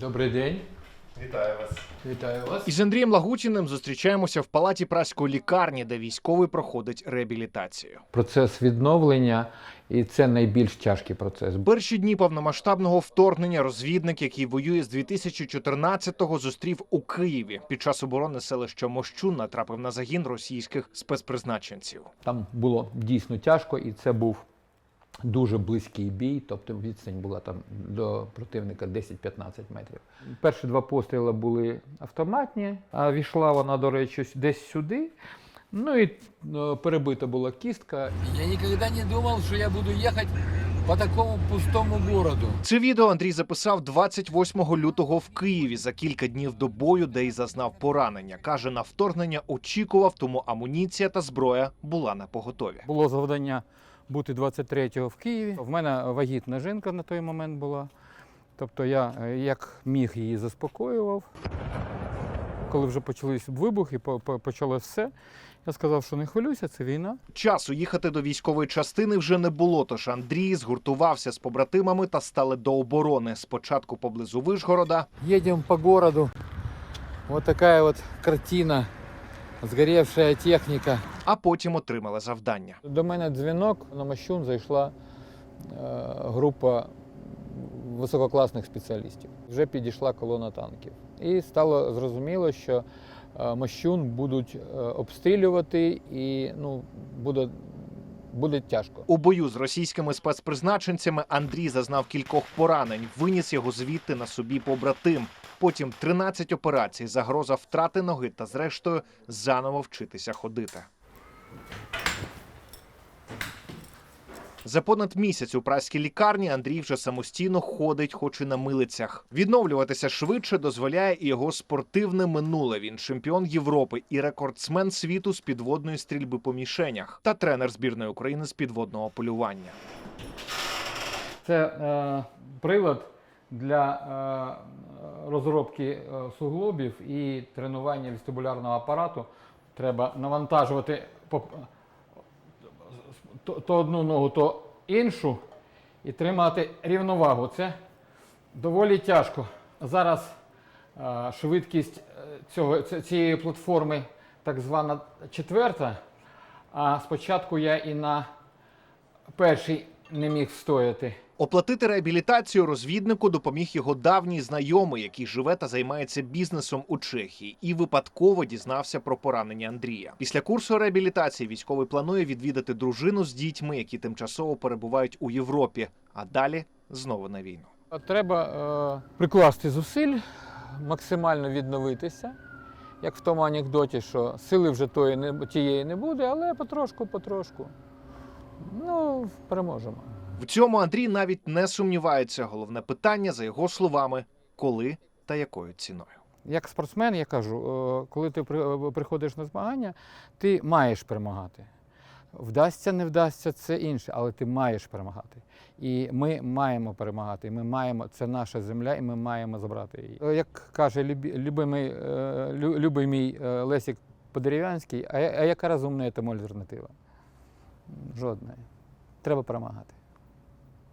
Добрий день. Вітаю вас. Вітаю вас. Із Андрієм Лагутіним зустрічаємося в палаті праської лікарні, де військовий проходить реабілітацію. Процес відновлення, і це найбільш тяжкий процес. Перші дні повномасштабного вторгнення розвідник, який воює з 2014-го, зустрів у Києві. Під час оборони селища Мощун натрапив на загін російських спецпризначенців. Там було дійсно тяжко, і це був дуже близький бій, тобто відстань була там до противника 10-15 метрів. Перші два постріли були автоматні, а війшла вона, до речі, десь сюди. Ну і е, перебита була кістка. Я ніколи не думав, що я буду ехать по такому пустому городу. Це відео Андрій записав 28 лютого в Києві за кілька днів до бою, де й зазнав поранення. каже, на вторгнення очікував, тому амуніція та зброя була на поготові. Було завдання бути 23-го в Києві. В мене вагітна жінка на той момент була. Тобто я е, як міг її заспокоював. Коли вже почались вибухи, по- по- все, я сказав, що не хвилюйся, це війна. Часу їхати до військової частини вже не було. Тож Андрій згуртувався з побратимами та стали до оборони. Спочатку поблизу Вишгорода, Едем по городу. Вот такая вот картина. Сгоревшая техника. а потім отримали завдання. До мене дзвінок на Мощун зайшла е, група висококласних спеціалістів. Вже підійшла колона танків. І стало зрозуміло, що е, Мощун будуть е, обстрілювати і ну, буде, буде тяжко. У бою з російськими спецпризначенцями Андрій зазнав кількох поранень. Виніс його звідти на собі побратим. Потім 13 операцій, загроза втрати ноги та, зрештою, заново вчитися ходити. За понад місяць у праській лікарні Андрій вже самостійно ходить, хоч і на милицях. Відновлюватися швидше дозволяє і його спортивне минуле. Він чемпіон Європи і рекордсмен світу з підводної стрільби по мішенях та тренер збірної України з підводного полювання. Це е, прилад для е, розробки е, суглобів і тренування вестибулярного апарату. Треба навантажувати то, то одну ногу, то іншу і тримати рівновагу. Це доволі тяжко. Зараз е, швидкість е, цього, цієї платформи так звана четверта, а спочатку я і на перший не міг встояти. Оплатити реабілітацію розвіднику допоміг його давній знайомий, який живе та займається бізнесом у Чехії, і випадково дізнався про поранення Андрія. Після курсу реабілітації військовий планує відвідати дружину з дітьми, які тимчасово перебувають у Європі, а далі знову на війну. Треба е, прикласти зусиль, максимально відновитися. Як в тому анекдоті, що сили вже тої не, тієї не буде, але потрошку, потрошку. Ну, переможемо. В цьому Андрій навіть не сумнівається. Головне питання, за його словами, коли та якою ціною. Як спортсмен, я кажу, е, коли ти е, приходиш на змагання, ти маєш перемагати. Вдасться, не вдасться, це інше, але ти маєш перемагати. І ми маємо перемагати. І ми маємо, це наша земля, і ми маємо забрати її. Е, Як каже любимий, е, Лесік Подерев'янський, а яка розумна тому альтернатива? Жодної. Треба перемагати.